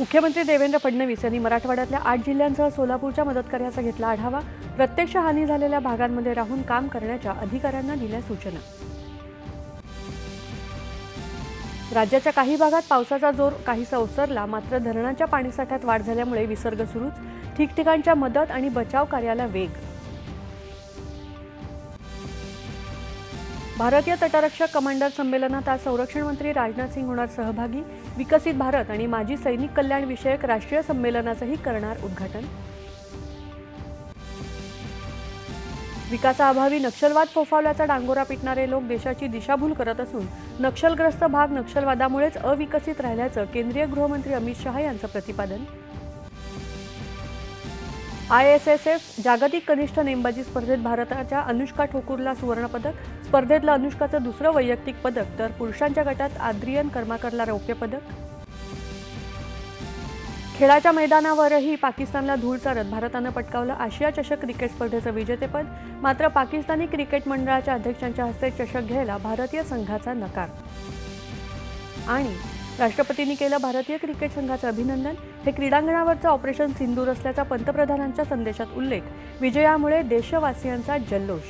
मुख्यमंत्री देवेंद्र फडणवीस यांनी मराठवाड्यातल्या आठ जिल्ह्यांसह सोलापूरच्या मदतकार्याचा घेतला आढावा. प्रत्यक्ष हानी झालेल्या भागांमध्ये राहून काम करण्याच्या अधिकाऱ्यांना दिल्या सूचना. राज्याच्या काही भागात पावसाचा जोर काहीसा ओसरला मात्र धरणाच्या पाणीसाठ्यात वाढ झाल्यामुळे विसर्ग सुरूच. ठिकठिकाणच्या मदत आणि बचाव कार्याला वेग भारतीय तटरक्षक कमांडर संमेलनात आज संरक्षण मंत्री राजनाथ सिंग होणार सहभागी. विकसित भारत आणि माजी सैनिक कल्याण विषयक राष्ट्रीय संमेलनाचंही करणार उद्घाटन. विकासाअभावी नक्षलवाद फोफावल्याचा डांगोरा पिटणारे लोक देशाची दिशाभूल करत असून नक्षलग्रस्त भाग नक्षलवादामुळेच अविकसित राहिल्याचं केंद्रीय गृहमंत्री अमित शहा यांचं प्रतिपादन. आय एस एस एफ जागतिक कनिष्ठ नेमबाजी स्पर्धेत भारताच्या अनुष्का ठोकूरला सुवर्णपदक स्पर्धेतलं अनुष्काचं दुसरं वैयक्तिक पदक तर पुरुषांच्या गटात आद्रियन कर्माकरला रौप्य पदक. खेळाच्या मैदानावरही पाकिस्तानला धूळ चारत भारतानं पटकावलं आशिया चषक क्रिकेट स्पर्धेचं विजेतेपद. मात्र पाकिस्तानी क्रिकेट मंडळाच्या अध्यक्षांच्या हस्ते चषक घ्यायला भारतीय संघाचा नकार. आणि राष्ट्रपतींनी केलं भारतीय क्रिकेट संघाचं अभिनंदन. हे क्रीडांगणावरचं ऑपरेशन सिंदूर असल्याचा पंतप्रधानांच्या संदेशात उल्लेख. विजयामुळे देशवासियांचा जल्लोष.